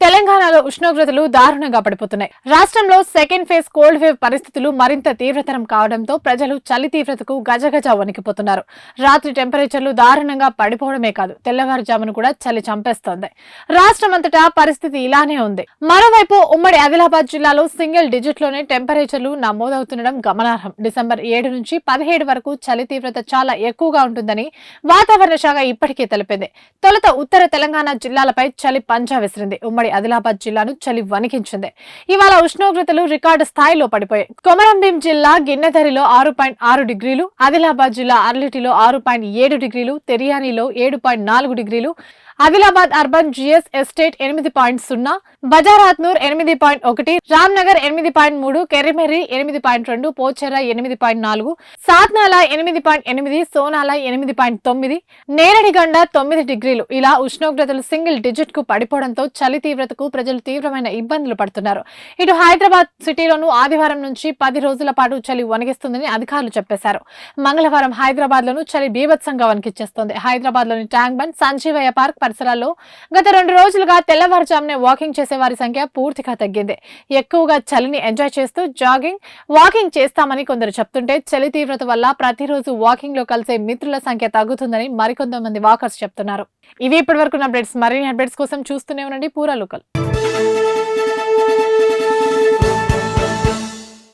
తెలంగాణలో ఉష్ణోగ్రతలు దారుణంగా పడిపోతున్నాయి. రాష్ట్రంలో సెకండ్ ఫేజ్ కోల్డ్ వేవ్ పరిస్థితులు మరింత తీవ్రతరం కావడంతో ప్రజలు చలి తీవ్రతకు గజగజ వణికిపోతున్నారు. రాత్రి టెంపరేచర్లు దారుణంగా పడిపోవడమే కాదు తెల్లవారుజామును కూడా చలి చంపేస్తోంది. రాష్ట్రమంతటా పరిస్థితి ఇలానే ఉంది. మరోవైపు ఉమ్మడి ఆదిలాబాద్ జిల్లాలో సింగిల్ డిజిట్లోనే టెంపరేచర్లు నమోదవుతుండడం గమనార్హం. డిసెంబర్ ఏడు నుంచి పదిహేడు వరకు చలి తీవ్రత చాలా ఎక్కువగా ఉంటుందని వాతావరణ శాఖ ఇప్పటికే తెలిపింది. తొలుత ఉత్తర తెలంగాణ జిల్లాలపై చలి పంజా విసిరింది. ఉమ్మడి ఆదిలాబాద్ జిల్లాను చలి వణికించింది. ఇవాళ ఉష్ణోగ్రతలు రికార్డు స్థాయిలో పడిపోయాయి. కొమరంభీం జిల్లా గిన్నెధరిలో ఆరు పాయింట్ ఆరు డిగ్రీలు ఆదిలాబాద్ జిల్లా అర్లిటిలో ఆరు పాయింట్ ఏడు డిగ్రీలు తెరియానిలో ఏడు పాయింట్ నాలుగు డిగ్రీలు ఆదిలాబాద్ అర్బన్ జిఎస్ ఎస్టేట్ ఎనిమిది పాయింట్ సున్నా బజారాత్నూర్ ఎనిమిది పాయింట్ ఒకటి రామ్నగర్ ఎనిమిది పాయింట్ మూడు కెరిమెర్రి ఎనిమిది పాయింట్ రెండు పోచెర ఎనిమిది పాయింట్ నాలుగు సాత్నాల ఎనిమిది పాయింట్ ఎనిమిది సోనాల ఎనిమిది పాయింట్ తొమ్మిది నేరడిగండ తొమ్మిది డిగ్రీలు. ఇలా ఉష్ణోగ్రతలు సింగిల్ డిజిట్కు పడిపోవడంతో చలి తీవ్రతకు ప్రజలు తీవ్రమైన ఇబ్బందులు పడుతున్నారు. ఇటు హైదరాబాద్ సిటీలోనూ ఆదివారం నుంచి పది రోజుల పాటు చలి వణిగిస్తుందని అధికారులు చెప్పేశారు. మంగళవారం హైదరాబాద్ లోను చలి బీభత్సంగా వణికిచ్చేస్తోంది. హైదరాబాద్లోని ట్యాంక్ బండ్ సంజీవయ్య పార్క్ పరిసరాల్లో గత రెండు రోజులుగా తెల్లవారుజామునే వాకింగ్ చేసే వారి సంఖ్య పూర్తిగా తగ్గింది. ఎక్కువగా చలిని ఎంజాయ్ చేస్తూ జాగింగ్ వాకింగ్ చేస్తామని కొందరు చెప్తుంటే చలి తీవ్రత వల్ల ప్రతిరోజు వాకింగ్లో కలిసే మిత్రుల సంఖ్య తగ్గుతుందని మరికొంతమంది వాకర్స్ చెప్తున్నారు. ఇవి ఇప్పటివరకు అప్డేట్స్. మరిన్ని అప్డేట్స్ కోసం చూస్తూనే ఉండండి. పూరా లోకల్.